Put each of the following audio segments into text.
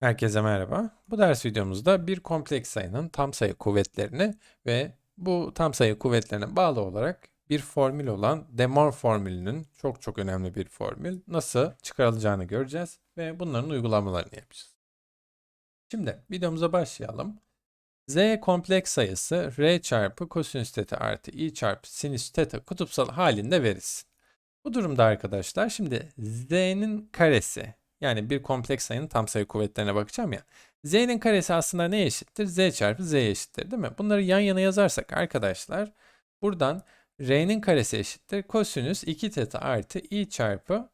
Herkese merhaba. Bu ders videomuzda bir kompleks sayının tam sayı kuvvetlerini ve bu tam sayı kuvvetlerine bağlı olarak bir formül olan De Moivre formülünün çok çok önemli bir formül nasıl çıkarılacağını göreceğiz ve bunların uygulamalarını yapacağız. Şimdi videomuza başlayalım. Z kompleks sayısı R çarpı kosinüs teta artı i çarpı sinüs teta kutupsal halinde verilsin. Bu durumda arkadaşlar şimdi Z'nin karesi yani bir kompleks sayının tam sayı kuvvetlerine bakacağım ya. Z'nin karesi aslında ne eşittir? Z çarpı Z eşittir değil mi? Bunları yan yana yazarsak arkadaşlar buradan R'nin karesi eşittir. Kosinüs 2 teta artı i çarpı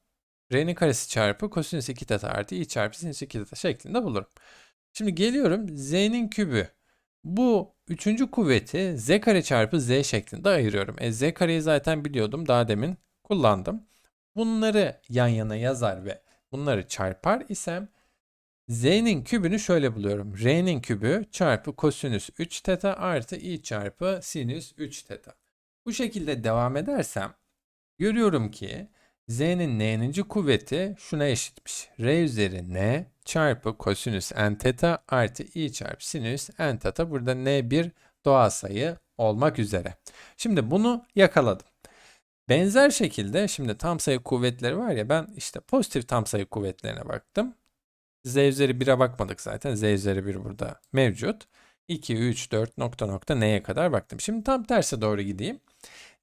R'nin karesi çarpı kosinüs 2 teta artı i çarpı sinüs 2 teta şeklinde bulurum. Şimdi geliyorum Z'nin kübü. Bu üçüncü kuvveti Z kare çarpı Z şeklinde ayırıyorum. E, Z kareyi zaten biliyordum daha demin kullandım. Bunları yan yana yazar ve bunları çarpar isem z'nin kübünü şöyle buluyorum. r'nin kübü çarpı kosinüs 3 teta artı i çarpı sinüs 3 teta. Bu şekilde devam edersem görüyorum ki z'nin n'ninci kuvveti şuna eşitmiş. r üzeri n çarpı kosinüs n teta artı i çarpı sinüs n teta. Burada n bir doğal sayı olmak üzere. Şimdi bunu yakaladım. Benzer şekilde şimdi tam sayı kuvvetleri var ya ben işte pozitif tam sayı kuvvetlerine baktım. Z üzeri 1'e bakmadık zaten. Z üzeri 1 burada mevcut. 2, 3, 4 nokta nokta neye kadar baktım. Şimdi tam terse doğru gideyim.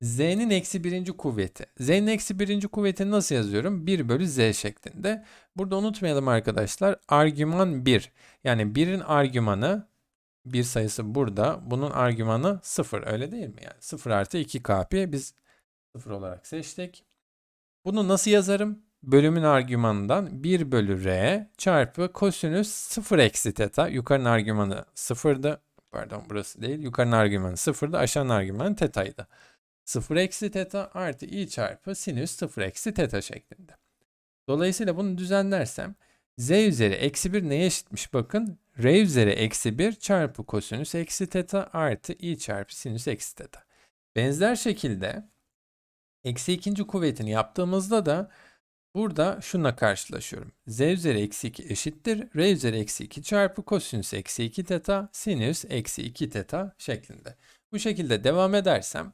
Z'nin eksi birinci kuvveti. Z'nin eksi birinci kuvvetini nasıl yazıyorum? 1 bölü Z şeklinde. Burada unutmayalım arkadaşlar. Argüman 1. Yani 1'in argümanı bir sayısı burada. Bunun argümanı 0 öyle değil mi? Yani 0 artı 2 kp biz 0 olarak seçtik. Bunu nasıl yazarım? Bölümün argümanından 1 bölü r çarpı kosinüs 0 eksi teta. Yukarının argümanı 0'dı. Pardon burası değil. Yukarının argümanı 0'dı. Aşağının argümanı tetaydı. 0 eksi teta artı i çarpı sinüs 0 eksi teta şeklinde. Dolayısıyla bunu düzenlersem z üzeri eksi 1 neye eşitmiş bakın. r üzeri eksi 1 çarpı kosinüs eksi teta artı i çarpı sinüs eksi teta. Benzer şekilde Eksi ikinci kuvvetini yaptığımızda da burada şunla karşılaşıyorum. Z üzeri eksi 2 eşittir. R üzeri eksi 2 çarpı kosinüs eksi 2 teta sinüs eksi 2 teta şeklinde. Bu şekilde devam edersem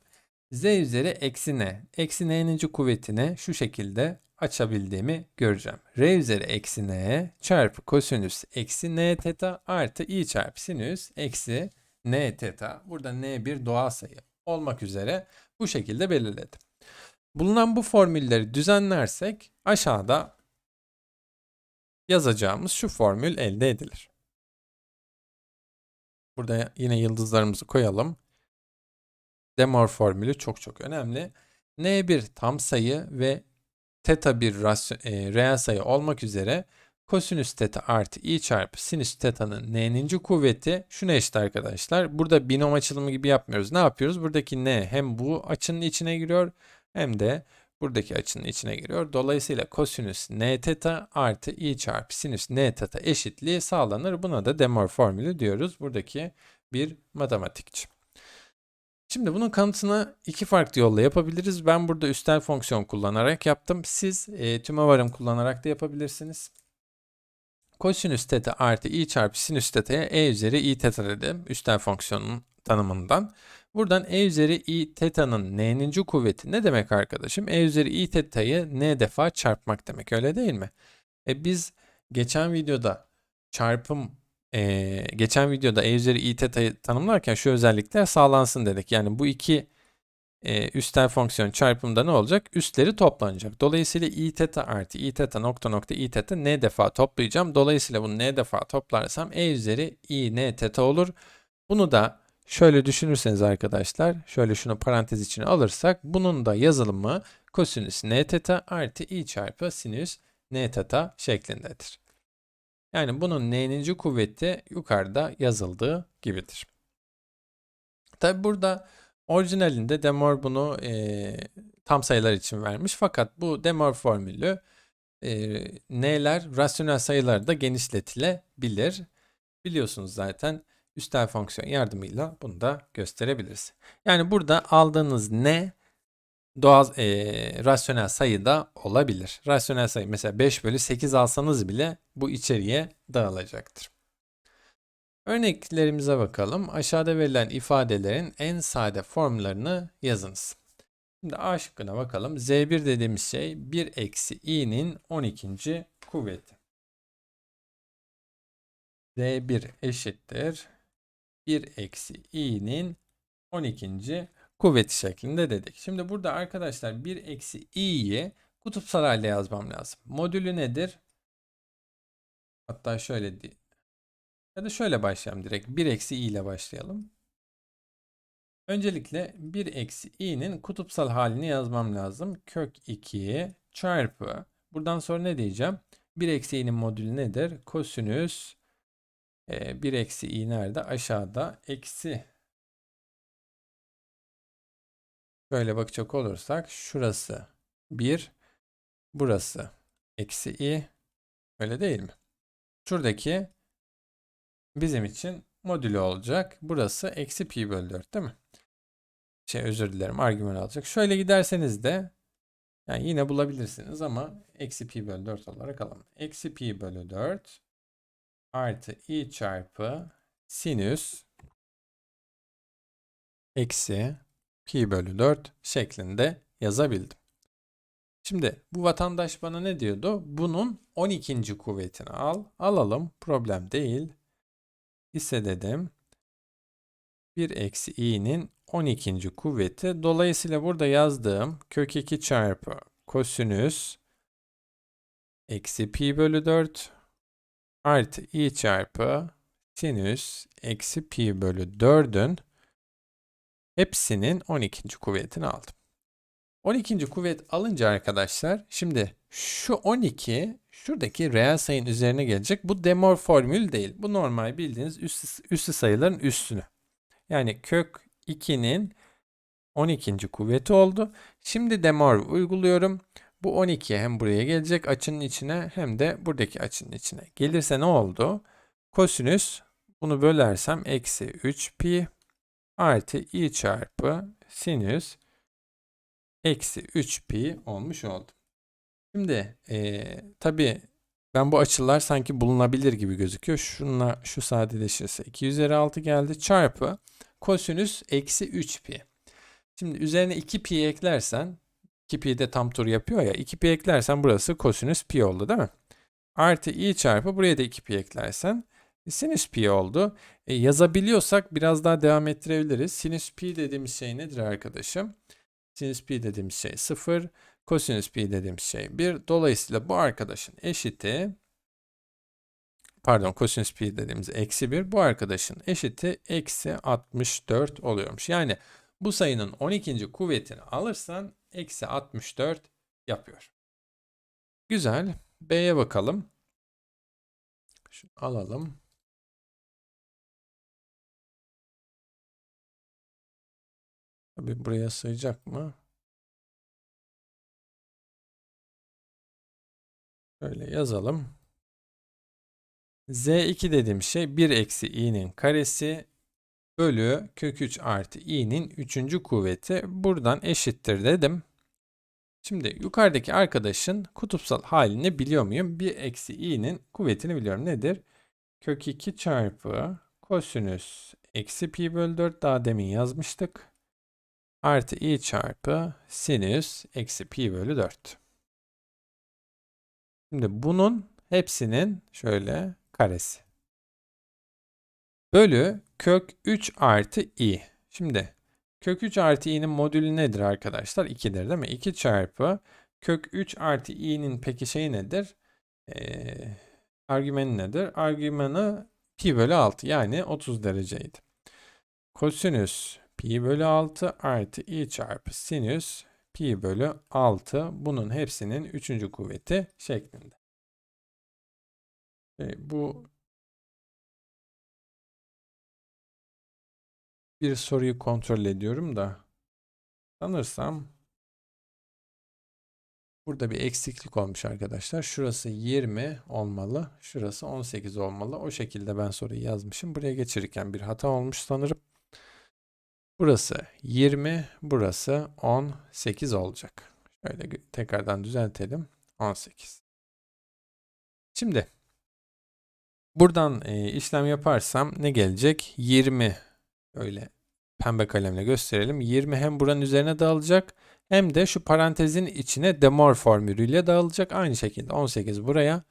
Z üzeri eksi n. Eksi n'ninci kuvvetini şu şekilde açabildiğimi göreceğim. R üzeri eksi n çarpı kosinüs eksi n teta artı i çarpı sinüs eksi n teta. Burada n bir doğal sayı olmak üzere bu şekilde belirledim. Bulunan bu formülleri düzenlersek aşağıda yazacağımız şu formül elde edilir. Burada yine yıldızlarımızı koyalım. Demor formülü çok çok önemli. N1 tam sayı ve teta bir e, reel sayı olmak üzere kosinüs teta artı i çarpı sinüs teta'nın n'ninci kuvveti şuna eşit arkadaşlar. Burada binom açılımı gibi yapmıyoruz. Ne yapıyoruz? Buradaki n hem bu açının içine giriyor hem de buradaki açının içine giriyor. Dolayısıyla kosinüs n teta artı i çarpı sinüs n teta eşitliği sağlanır. Buna da Demor formülü diyoruz. Buradaki bir matematikçi. Şimdi bunun kanıtını iki farklı yolla yapabiliriz. Ben burada üstel fonksiyon kullanarak yaptım. Siz e, tümevarım kullanarak da yapabilirsiniz. Kosinüs teta artı i çarpı sinüs teta'ya e üzeri i teta dedim. Üstel fonksiyonun tanımından. Buradan e üzeri i teta'nın n'ninci kuvveti ne demek arkadaşım? e üzeri i teta'yı n defa çarpmak demek öyle değil mi? E biz geçen videoda çarpım e, geçen videoda e üzeri i teta'yı tanımlarken şu özellikler sağlansın dedik. Yani bu iki e, üstel fonksiyon çarpımda ne olacak? Üstleri toplanacak. Dolayısıyla i teta artı i teta nokta nokta i teta n defa toplayacağım. Dolayısıyla bunu n defa toplarsam e üzeri i n teta olur. Bunu da Şöyle düşünürseniz arkadaşlar, şöyle şunu parantez içine alırsak, bunun da yazılımı kosinüs n teta artı i çarpı sinüs n teta şeklindedir. Yani bunun n'ninci kuvveti yukarıda yazıldığı gibidir. Tabi burada orijinalinde Demor bunu e, tam sayılar için vermiş. Fakat bu Demor formülü e, n'ler rasyonel sayılarda genişletilebilir. Biliyorsunuz zaten üstel fonksiyon yardımıyla bunu da gösterebiliriz. Yani burada aldığınız ne doğal eee, rasyonel sayı da olabilir. Rasyonel sayı mesela 5 bölü 8 alsanız bile bu içeriye dağılacaktır. Örneklerimize bakalım. Aşağıda verilen ifadelerin en sade formlarını yazınız. Şimdi A şıkkına bakalım. Z1 dediğimiz şey 1 eksi i'nin 12. kuvveti. Z1 eşittir 1 eksi i'nin 12. kuvveti şeklinde dedik. Şimdi burada arkadaşlar 1 eksi i'yi kutupsal halde yazmam lazım. Modülü nedir? Hatta şöyle ya da şöyle başlayalım direkt. 1 eksi i ile başlayalım. Öncelikle 1 eksi i'nin kutupsal halini yazmam lazım. Kök 2 çarpı. Buradan sonra ne diyeceğim? 1 eksi i'nin modülü nedir? Kosinüs e, 1 eksi i nerede? Aşağıda. Eksi. Böyle bakacak olursak şurası 1. Burası eksi i. Öyle değil mi? Şuradaki bizim için modülü olacak. Burası eksi pi bölü 4 değil mi? Şey özür dilerim argüman alacak. Şöyle giderseniz de yani yine bulabilirsiniz ama eksi pi bölü 4 olarak alalım. Eksi pi bölü 4 artı i çarpı sinüs eksi pi bölü 4 şeklinde yazabildim. Şimdi bu vatandaş bana ne diyordu? Bunun 12. kuvvetini al. Alalım. Problem değil. Hissededim. 1 eksi i'nin 12. kuvveti. Dolayısıyla burada yazdığım kök 2 çarpı kosinüs eksi pi bölü 4 artı i çarpı sinüs eksi pi bölü 4'ün hepsinin 12. kuvvetini aldım. 12. kuvvet alınca arkadaşlar şimdi şu 12 şuradaki reel sayının üzerine gelecek. Bu demor formül değil. Bu normal bildiğiniz üssü, üssü sayıların üstünü. Yani kök 2'nin 12. kuvveti oldu. Şimdi demor uyguluyorum. Bu 12 hem buraya gelecek açının içine hem de buradaki açının içine. Gelirse ne oldu? Kosinüs bunu bölersem eksi 3 pi artı i çarpı sinüs eksi 3 pi olmuş oldu. Şimdi eee tabii ben bu açılar sanki bulunabilir gibi gözüküyor. Şunla şu sadeleşirse 2 üzeri 6 geldi çarpı kosinüs eksi 3 pi. Şimdi üzerine 2 pi eklersen 2 pi de tam tur yapıyor ya 2 pi eklersen burası kosinüs pi oldu değil mi? Artı i çarpı buraya da 2 pi eklersen sinüs pi oldu. E, yazabiliyorsak biraz daha devam ettirebiliriz. Sinüs pi dediğimiz şey nedir arkadaşım? Sinüs pi dediğimiz şey 0. Kosinüs pi dediğimiz şey 1. Dolayısıyla bu arkadaşın eşiti pardon kosinüs pi dediğimiz eksi 1. Bu arkadaşın eşiti eksi 64 oluyormuş. Yani bu sayının 12. kuvvetini alırsan eksi 64 yapıyor. Güzel. B'ye bakalım. Şunu alalım. Tabii buraya sığacak mı? Şöyle yazalım. Z2 dediğim şey 1 eksi i'nin karesi bölü kök 3 artı i'nin 3. kuvveti. Buradan eşittir dedim. Şimdi yukarıdaki arkadaşın kutupsal halini biliyor muyum? 1 eksi i'nin kuvvetini biliyorum. Nedir? Kök 2 çarpı kosinüs eksi pi bölü 4 daha demin yazmıştık. Artı i çarpı sinüs eksi pi bölü 4. Şimdi bunun hepsinin şöyle karesi. Bölü kök 3 artı i. Şimdi kök 3 artı i'nin modülü nedir arkadaşlar? 2'dir değil mi? 2 çarpı kök 3 artı i'nin peki şeyi nedir? Ee, argümanı nedir? Argümanı pi bölü 6 yani 30 dereceydi. Kosinüs pi bölü 6 artı i çarpı sinüs pi bölü 6 bunun hepsinin 3. kuvveti şeklinde. E, bu bir soruyu kontrol ediyorum da sanırsam burada bir eksiklik olmuş arkadaşlar. Şurası 20 olmalı. Şurası 18 olmalı. O şekilde ben soruyu yazmışım. Buraya geçirirken bir hata olmuş sanırım. Burası 20, burası 18 olacak. Şöyle tekrardan düzeltelim. 18. Şimdi buradan e, işlem yaparsam ne gelecek? 20 öyle pembe kalemle gösterelim. 20 hem buranın üzerine dağılacak hem de şu parantezin içine demor formülüyle dağılacak. Aynı şekilde 18 buraya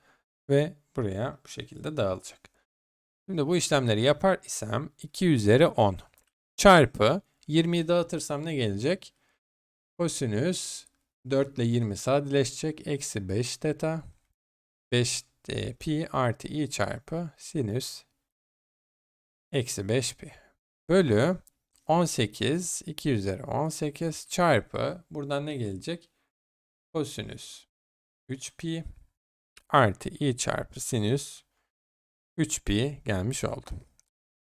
ve buraya bu şekilde dağılacak. Şimdi bu işlemleri yapar isem 2 üzeri 10 çarpı 20'yi dağıtırsam ne gelecek? Kosinüs 4 ile 20 sadeleşecek. Eksi 5 teta 5 e, pi artı i çarpı sinüs eksi 5 pi bölü 18 2 üzeri 18 çarpı buradan ne gelecek? Kosinüs 3 pi artı i çarpı sinüs 3 pi gelmiş oldu.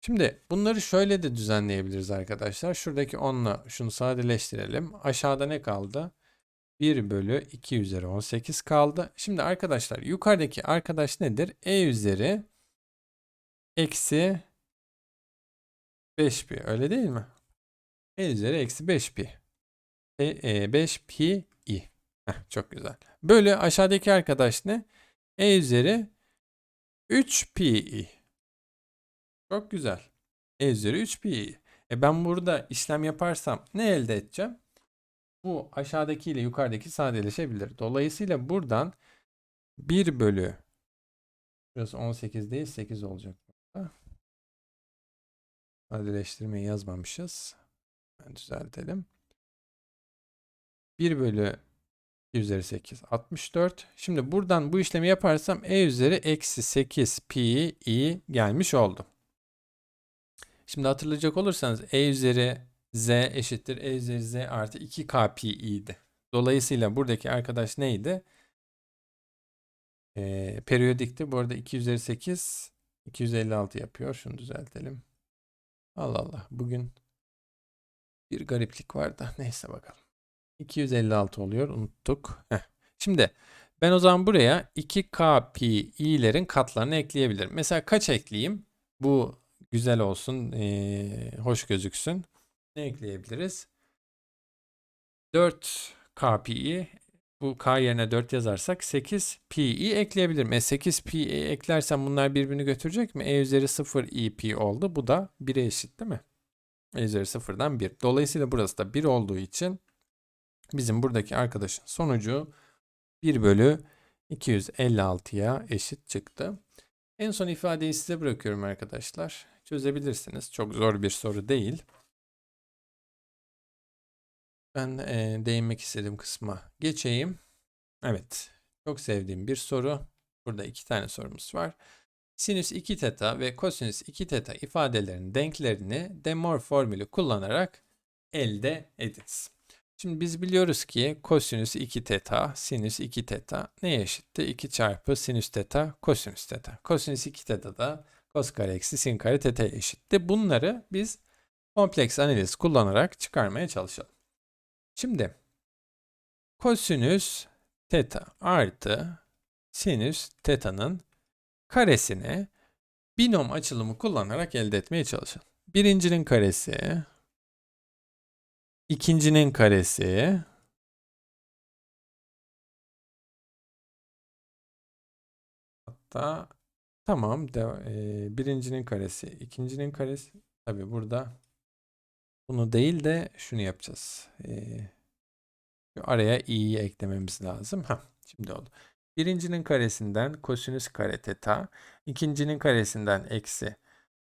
Şimdi bunları şöyle de düzenleyebiliriz arkadaşlar. Şuradaki 10'la şunu sadeleştirelim. Aşağıda ne kaldı? 1 bölü 2 üzeri 18 kaldı. Şimdi arkadaşlar yukarıdaki arkadaş nedir? E üzeri eksi 5 pi öyle değil mi? E üzeri eksi 5 pi. E, e, 5 pi i. Heh, çok güzel. Bölü aşağıdaki arkadaş ne? E üzeri 3 pi i. Çok güzel. E üzeri 3 pi i. E ben burada işlem yaparsam ne elde edeceğim? Bu aşağıdaki ile yukarıdaki sadeleşebilir. Dolayısıyla buradan 1 bölü Burası 18 değil 8 olacak. Sadeleştirmeyi yazmamışız. Ben düzeltelim. 1 bölü 2 üzeri 8 64. Şimdi buradan bu işlemi yaparsam e üzeri eksi 8 pi i gelmiş oldu. Şimdi hatırlayacak olursanız e üzeri z eşittir e üzeri z artı 2k pi i'di. Dolayısıyla buradaki arkadaş neydi? Ee, periyodikti. Bu arada 2 üzeri 8 256 yapıyor. Şunu düzeltelim. Allah Allah. Bugün bir gariplik var da. Neyse bakalım. 256 oluyor. Unuttuk. Heh. Şimdi ben o zaman buraya 2k pi i'lerin katlarını ekleyebilirim. Mesela kaç ekleyeyim? Bu güzel olsun, ee, hoş gözüksün. Ne ekleyebiliriz? 4 k pi i. Bu k yerine 4 yazarsak 8 pi i ekleyebilirim. E 8 pi i eklersem bunlar birbirini götürecek mi? E üzeri 0 i pi oldu. Bu da 1'e eşit değil mi? E üzeri 0'dan 1. Dolayısıyla burası da 1 olduğu için bizim buradaki arkadaşın sonucu 1 bölü 256'ya eşit çıktı. En son ifadeyi size bırakıyorum arkadaşlar. Çözebilirsiniz. Çok zor bir soru değil. Ben e, değinmek istediğim kısma geçeyim. Evet. Çok sevdiğim bir soru. Burada iki tane sorumuz var. Sinüs 2 teta ve kosinüs 2 teta ifadelerinin denklerini Demor formülü kullanarak elde ediniz. Şimdi biz biliyoruz ki kosinüs 2 teta, sinüs 2 teta neye eşitti? 2 çarpı sinüs teta, kosinüs teta. Kosinüs 2 teta da kos kare eksi sin kare teta'ya eşitti. Bunları biz kompleks analiz kullanarak çıkarmaya çalışalım. Şimdi kosinüs teta artı sinüs teta'nın karesini binom açılımı kullanarak elde etmeye çalışalım. Birincinin karesi, ikincinin karesi, hatta tamam de, e, birincinin karesi, ikincinin karesi. Tabi burada bunu değil de şunu yapacağız. Ee, araya i'yi eklememiz lazım. Ha, şimdi oldu. Birincinin karesinden kosinüs kare teta, ikincinin karesinden eksi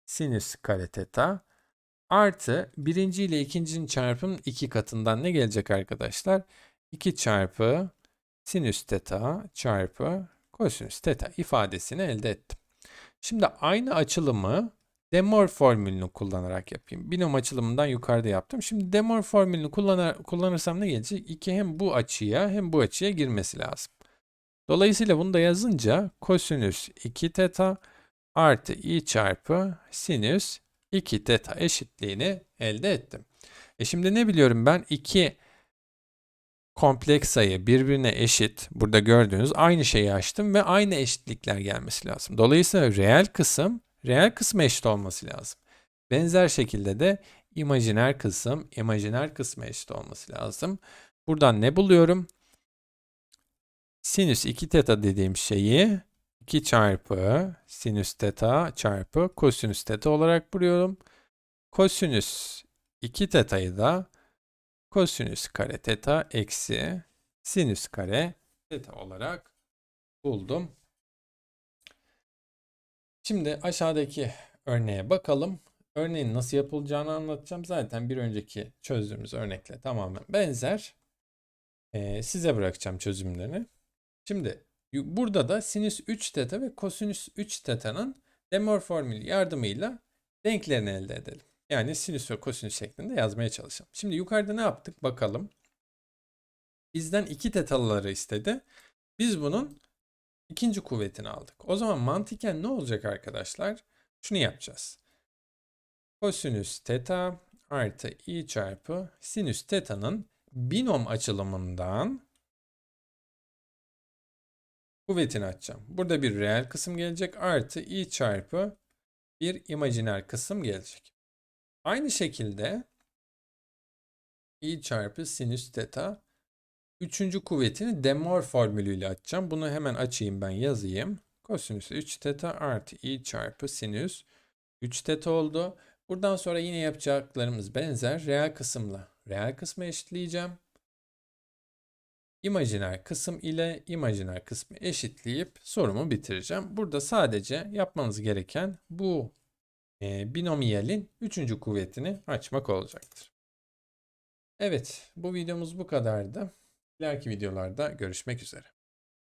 sinüs kare teta artı birinci ile ikincinin çarpımın iki katından ne gelecek arkadaşlar? 2 çarpı sinüs teta çarpı kosinüs teta ifadesini elde ettim. Şimdi aynı açılımı Demor formülünü kullanarak yapayım. Binom açılımından yukarıda yaptım. Şimdi Demor formülünü kullanır, kullanırsam ne gelecek? 2 hem bu açıya hem bu açıya girmesi lazım. Dolayısıyla bunu da yazınca kosinüs 2 teta artı i çarpı sinüs 2 teta eşitliğini elde ettim. E şimdi ne biliyorum ben? 2 kompleks sayı birbirine eşit. Burada gördüğünüz aynı şeyi açtım ve aynı eşitlikler gelmesi lazım. Dolayısıyla reel kısım reel kısmı eşit olması lazım. Benzer şekilde de imajiner kısım imajiner kısma eşit olması lazım. Buradan ne buluyorum? Sinüs 2 teta dediğim şeyi 2 çarpı sinüs teta çarpı kosinüs teta olarak buluyorum. Kosinüs 2 teta'yı da kosinüs kare teta eksi sinüs kare teta olarak buldum. Şimdi aşağıdaki örneğe bakalım. Örneğin nasıl yapılacağını anlatacağım. Zaten bir önceki çözdüğümüz örnekle tamamen benzer. Ee, size bırakacağım çözümlerini. Şimdi burada da sinüs 3 teta ve kosinüs 3 teta'nın Demor formülü yardımıyla denklerini elde edelim. Yani sinüs ve kosinüs şeklinde yazmaya çalışalım. Şimdi yukarıda ne yaptık bakalım. Bizden 2 tetaları istedi. Biz bunun ikinci kuvvetini aldık. O zaman mantıken ne olacak arkadaşlar? Şunu yapacağız. Kosinüs teta artı i çarpı sinüs teta'nın binom açılımından kuvvetini açacağım. Burada bir reel kısım gelecek artı i çarpı bir imajiner kısım gelecek. Aynı şekilde i çarpı sinüs teta üçüncü kuvvetini Demor formülüyle açacağım. Bunu hemen açayım ben yazayım. Kosinüs 3 teta artı i çarpı sinüs 3 teta oldu. Buradan sonra yine yapacaklarımız benzer. Reel kısımla reel kısmı eşitleyeceğim. İmajiner kısım ile imajiner kısmı eşitleyip sorumu bitireceğim. Burada sadece yapmanız gereken bu e, binomiyelin üçüncü kuvvetini açmak olacaktır. Evet, bu videomuz bu kadardı. İleriki videolarda görüşmek üzere.